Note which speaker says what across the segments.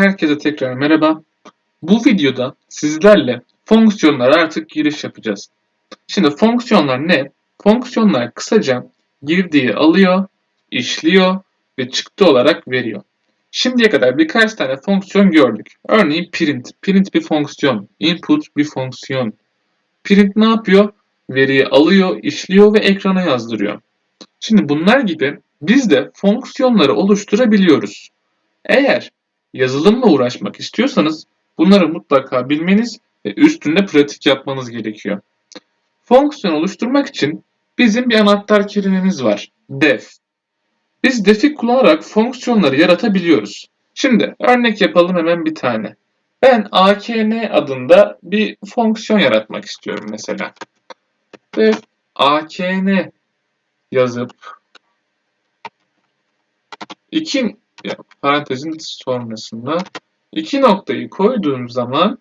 Speaker 1: Herkese tekrar merhaba. Bu videoda sizlerle fonksiyonlara artık giriş yapacağız. Şimdi fonksiyonlar ne? Fonksiyonlar kısaca girdiği alıyor, işliyor ve çıktı olarak veriyor. Şimdiye kadar birkaç tane fonksiyon gördük. Örneğin print. Print bir fonksiyon. Input bir fonksiyon. Print ne yapıyor? Veriyi alıyor, işliyor ve ekrana yazdırıyor. Şimdi bunlar gibi biz de fonksiyonları oluşturabiliyoruz. Eğer yazılımla uğraşmak istiyorsanız bunları mutlaka bilmeniz ve üstünde pratik yapmanız gerekiyor. Fonksiyon oluşturmak için bizim bir anahtar kelimemiz var. def. Biz def'i kullanarak fonksiyonları yaratabiliyoruz. Şimdi örnek yapalım hemen bir tane. Ben akn adında bir fonksiyon yaratmak istiyorum mesela. Ve akn yazıp iki parantezin sonrasında iki noktayı koyduğum zaman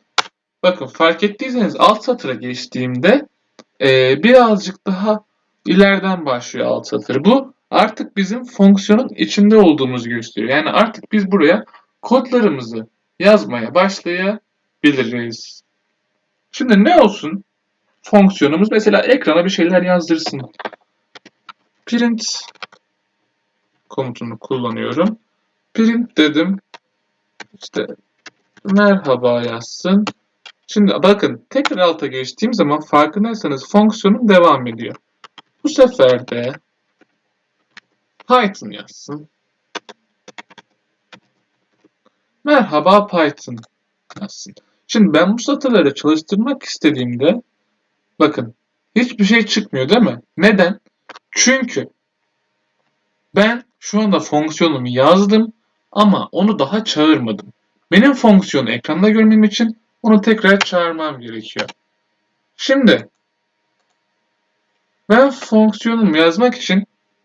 Speaker 1: bakın fark ettiyseniz alt satıra geçtiğimde e, birazcık daha ileriden başlıyor alt satır. Bu artık bizim fonksiyonun içinde olduğumuzu gösteriyor. Yani artık biz buraya kodlarımızı yazmaya başlayabiliriz. Şimdi ne olsun? Fonksiyonumuz mesela ekrana bir şeyler yazdırsın. Print komutunu kullanıyorum. Print dedim. İşte merhaba yazsın. Şimdi bakın tekrar alta geçtiğim zaman farkındaysanız fonksiyonum devam ediyor. Bu sefer de Python yazsın. Merhaba Python yazsın. Şimdi ben bu satırları çalıştırmak istediğimde bakın hiçbir şey çıkmıyor değil mi? Neden? Çünkü ben şu anda fonksiyonumu yazdım ama onu daha çağırmadım. Benim fonksiyonu ekranda görmem için onu tekrar çağırmam gerekiyor. Şimdi ben fonksiyonumu yazmak için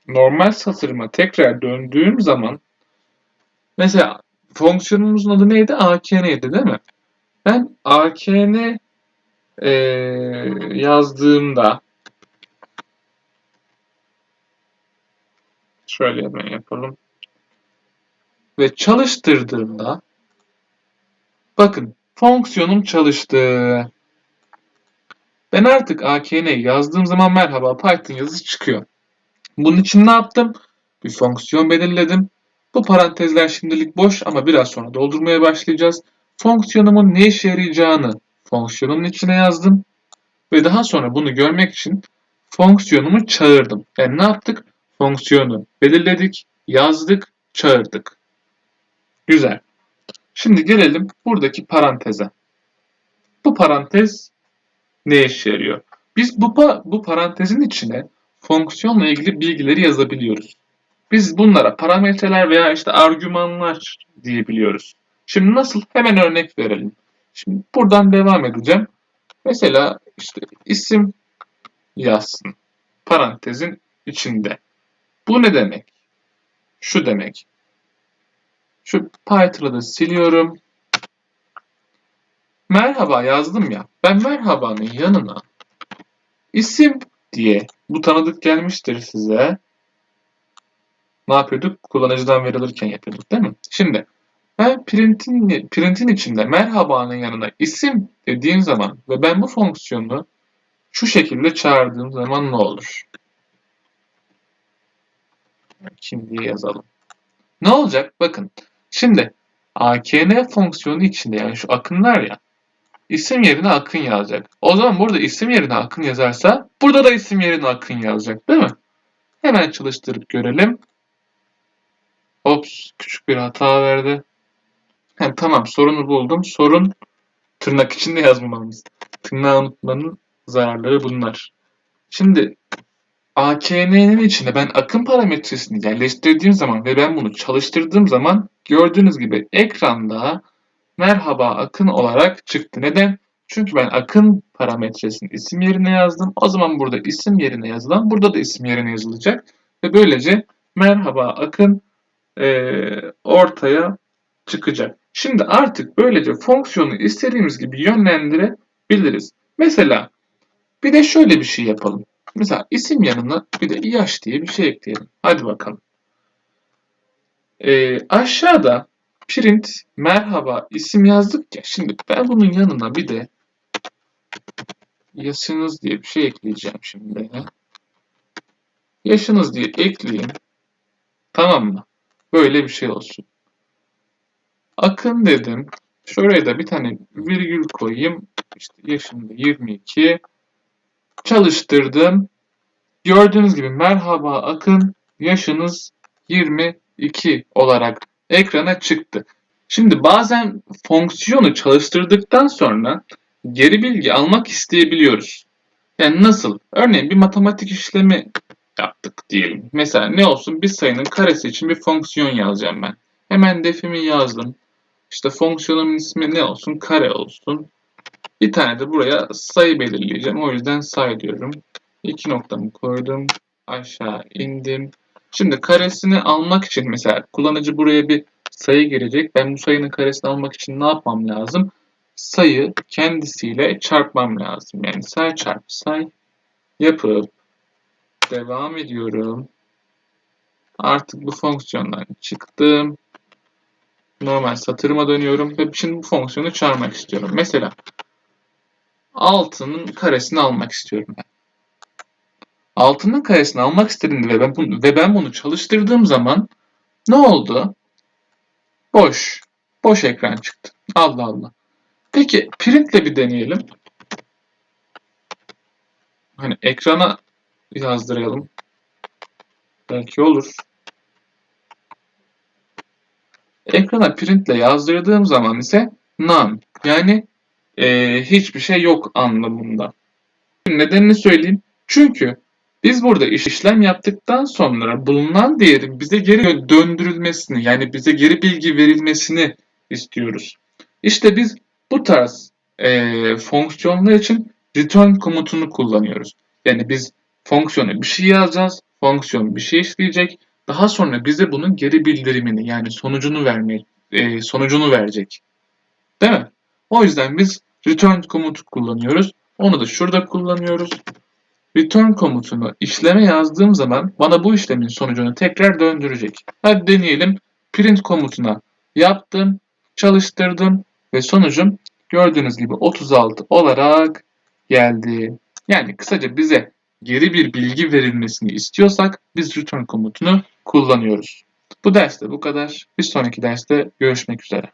Speaker 1: normal satırıma tekrar döndüğüm zaman mesela fonksiyonumuzun adı neydi? akn'ydi değil mi? Ben akn e, yazdığımda şöyle hemen yapalım ve çalıştırdığımda bakın fonksiyonum çalıştı. Ben artık akn yazdığım zaman merhaba Python yazısı çıkıyor. Bunun için ne yaptım? Bir fonksiyon belirledim. Bu parantezler şimdilik boş ama biraz sonra doldurmaya başlayacağız. Fonksiyonumun ne işe yarayacağını fonksiyonun içine yazdım. Ve daha sonra bunu görmek için fonksiyonumu çağırdım. Yani ne yaptık? Fonksiyonu belirledik, yazdık, çağırdık. Güzel. Şimdi gelelim buradaki paranteze. Bu parantez ne işe yarıyor? Biz bu, bu parantezin içine fonksiyonla ilgili bilgileri yazabiliyoruz. Biz bunlara parametreler veya işte argümanlar diyebiliyoruz. Şimdi nasıl? Hemen örnek verelim. Şimdi buradan devam edeceğim. Mesela işte isim yazsın. Parantezin içinde. Bu ne demek? Şu demek. Şu Python'ı da siliyorum. Merhaba yazdım ya. Ben merhabanın yanına isim diye bu tanıdık gelmiştir size. Ne yapıyorduk? Kullanıcıdan veri alırken yapıyorduk değil mi? Şimdi ben printin, printin içinde merhabanın yanına isim dediğim zaman ve ben bu fonksiyonu şu şekilde çağırdığım zaman ne olur? Kim diye yazalım. Ne olacak? Bakın. Şimdi akn fonksiyonu içinde yani şu akınlar ya isim yerine akın yazacak. O zaman burada isim yerine akın yazarsa burada da isim yerine akın yazacak değil mi? Hemen çalıştırıp görelim. Ops küçük bir hata verdi. He, tamam sorunu buldum. Sorun tırnak içinde yazmamamız. Tırnağı unutmanın zararları bunlar. Şimdi AKN'nin içine ben akım parametresini yerleştirdiğim zaman ve ben bunu çalıştırdığım zaman gördüğünüz gibi ekranda merhaba akın olarak çıktı. Neden? Çünkü ben akın parametresini isim yerine yazdım. O zaman burada isim yerine yazılan burada da isim yerine yazılacak. Ve böylece merhaba akın e, ortaya çıkacak. Şimdi artık böylece fonksiyonu istediğimiz gibi yönlendirebiliriz. Mesela bir de şöyle bir şey yapalım. Mesela isim yanına bir de yaş diye bir şey ekleyelim. Hadi bakalım. Ee, aşağıda print merhaba isim yazdık ya. Şimdi ben bunun yanına bir de yaşınız diye bir şey ekleyeceğim şimdi. Yaşınız diye ekleyeyim. Tamam mı? Böyle bir şey olsun. Akın dedim. Şuraya da bir tane virgül koyayım. İşte yaşım da 22. Çalıştırdım. Gördüğünüz gibi merhaba Akın yaşınız 22 olarak ekrana çıktı. Şimdi bazen fonksiyonu çalıştırdıktan sonra geri bilgi almak isteyebiliyoruz. Yani nasıl? Örneğin bir matematik işlemi yaptık diyelim. Mesela ne olsun? Bir sayının karesi için bir fonksiyon yazacağım ben. Hemen defimi yazdım. İşte fonksiyonumun ismi ne olsun? Kare olsun. Bir tane de buraya sayı belirleyeceğim. O yüzden say diyorum. İki noktamı koydum. Aşağı indim. Şimdi karesini almak için mesela kullanıcı buraya bir sayı girecek. Ben bu sayının karesini almak için ne yapmam lazım? Sayı kendisiyle çarpmam lazım. Yani say çarpı say yapıp devam ediyorum. Artık bu fonksiyondan çıktım. Normal satırıma dönüyorum ve şimdi bu fonksiyonu çağırmak istiyorum. Mesela 6'nın karesini almak istiyorum ben. 6'nın karesini almak istediğimde ve ben, bunu, ve ben bunu çalıştırdığım zaman ne oldu? Boş. Boş ekran çıktı. Allah Allah. Peki printle bir deneyelim. Hani ekrana yazdıralım. Belki olur. Ekrana printle yazdırdığım zaman ise none yani e, hiçbir şey yok anlamında. Nedenini söyleyeyim. Çünkü biz burada işlem yaptıktan sonra bulunan değerin bize geri döndürülmesini yani bize geri bilgi verilmesini istiyoruz. İşte biz bu tarz e, fonksiyonlar için return komutunu kullanıyoruz. Yani biz fonksiyona bir şey yazacağız, fonksiyon bir şey işleyecek, daha sonra bize bunun geri bildirimini yani sonucunu vermeye, e, sonucunu verecek. Değil mi? O yüzden biz return komutu kullanıyoruz. Onu da şurada kullanıyoruz. Return komutunu işleme yazdığım zaman bana bu işlemin sonucunu tekrar döndürecek. Hadi deneyelim. Print komutuna yaptım, çalıştırdım ve sonucum gördüğünüz gibi 36 olarak geldi. Yani kısaca bize geri bir bilgi verilmesini istiyorsak biz return komutunu kullanıyoruz. Bu derste bu kadar. Bir sonraki derste görüşmek üzere.